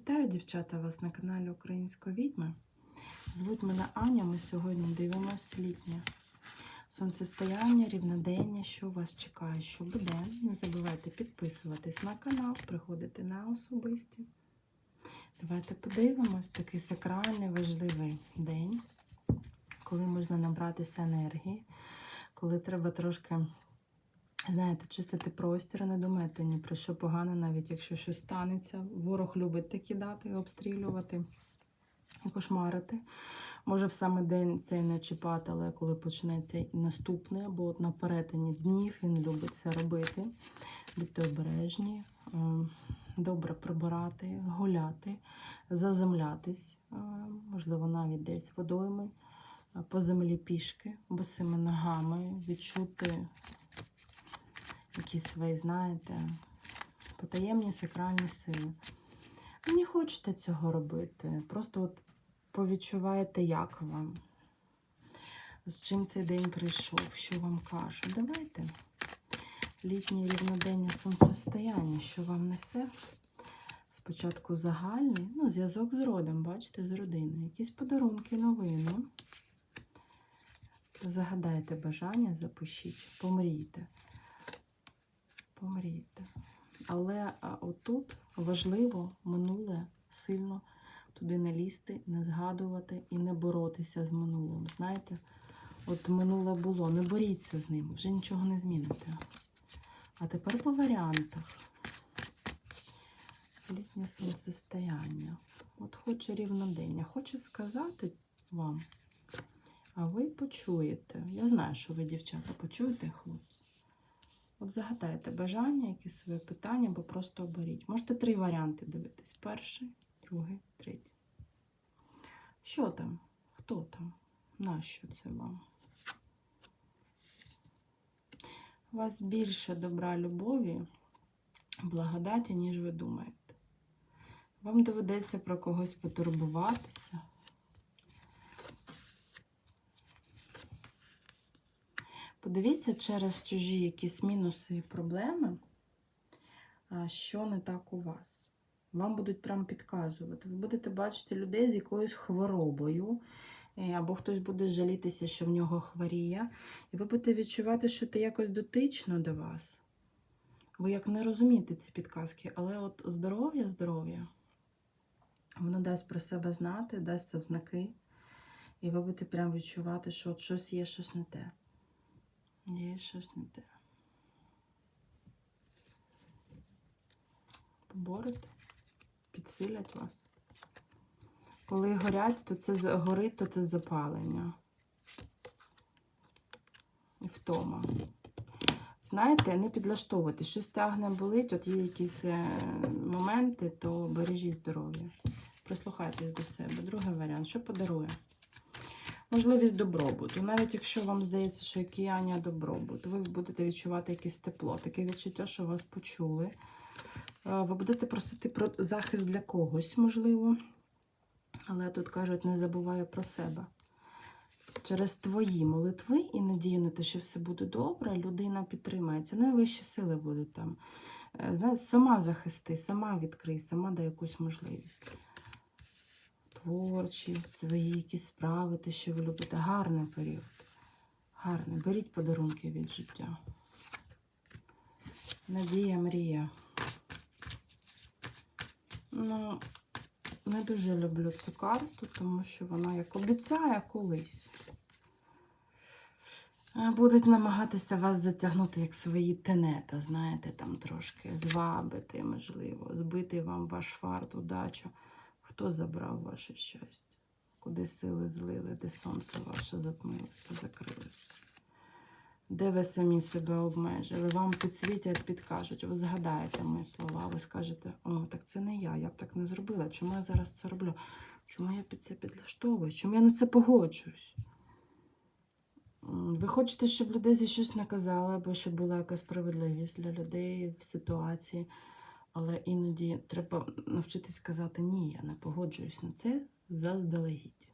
Вітаю, дівчата, вас на каналі Української відьми. Звуть мене Аня. Ми сьогодні дивимося літнє сонцестояння, рівнодення, що вас чекає, що буде. Не забувайте підписуватись на канал, приходити на особисті. Давайте подивимось такий сакральний важливий день, коли можна набратися енергії, коли треба трошки. Знаєте, чистити простір, не думайте ні про що погане, навіть якщо щось станеться. Ворог любить такі дати, обстрілювати і кошмарити. Може в саме день цей не чіпати, але коли почнеться наступний, або на перетині днів він любить це робити. Будьте обережні, е, добре прибирати, гуляти, заземлятись, е, можливо, навіть десь водойми, е, по землі пішки, босими ногами, відчути якісь свої, знаєте, потаємні сакральні сили. Не хочете цього робити. Просто от повідчуваєте, як вам. З чим цей день прийшов, що вам каже. Давайте. Літнє рівнодення сонцестояння, що вам несе. Спочатку загальний, ну, зв'язок з родом, бачите, з родиною. Якісь подарунки, новини. Загадайте бажання, запишіть, помрійте помрійте. Але отут важливо минуле сильно туди не лізти, не згадувати і не боротися з минулим. Знаєте, от минуле було, не боріться з ним, вже нічого не зміните. А тепер по варіантах. Літнє сонцестояння. От хоче рівнодення. Хоче сказати вам, а ви почуєте. Я знаю, що ви, дівчата, почуєте, хлопці. От загадайте бажання, якісь своє питання, або просто оберіть. Можете три варіанти дивитись: перший, другий, третій. Що там? Хто там? Нащо це вам? У вас більше добра любові, благодаті, ніж ви думаєте. Вам доведеться про когось потурбуватися. Подивіться через чужі якісь мінуси і проблеми, що не так у вас. Вам будуть прям підказувати. Ви будете бачити людей з якоюсь хворобою, е, або хтось буде жалітися, що в нього хворіє. І ви будете відчувати, що це якось дотично до вас. Ви як не розумієте ці підказки, але от здоров'я, здоров'я, воно дасть про себе знати, дасть в знаки. І ви будете прям відчувати, що от щось є, щось не те. Є щось не те. Поборете, підсилять вас. Коли горять, то це горить, то це запалення. І втома. Знаєте, не підлаштовуйте. Щось тягне болить, от є якісь е, моменти, то бережіть здоров'я. Прислухайтесь до себе. Другий варіант, що подарує? Можливість добробуту. Навіть якщо вам здається, що океанія добробут, ви будете відчувати якесь тепло, таке відчуття, що вас почули. Е, Ви будете просити про захист для когось, можливо. Але тут кажуть, не забувай про себе. Через твої молитви і надію на те, що все буде добре, людина підтримається. Найвищі сили будуть там. Е, сама захисти, сама відкрий, сама дай якусь можливість творчість, свої якісь справи, те, що ви любите. Гарний період. Гарний. Беріть подарунки від життя. Надія, мрія. Ну, не дуже люблю цю карту, тому що вона як обіцяє колись. Е, Будуть намагатися вас затягнути як свої тенета, знаєте, там трошки звабити, можливо, збити вам ваш фарт, удачу. Хто забрав ваше щастя? Куди сили злили, де сонце ваше затмилося, закрилося? Де ви самі себе обмежили? Вам підсвітять, підкажуть, ви згадаєте мої слова, ви скажете, о, так це не я, я б так не зробила. Чому я зараз це роблю? Чому я під це підлаштовуюсь? Чому я на це погоджуюсь? Ви хочете, щоб людей за щось наказали, або щоб була якась справедливість для людей в ситуації. Але іноді треба навчитись сказати ні, я не погоджуюсь на це заздалегідь.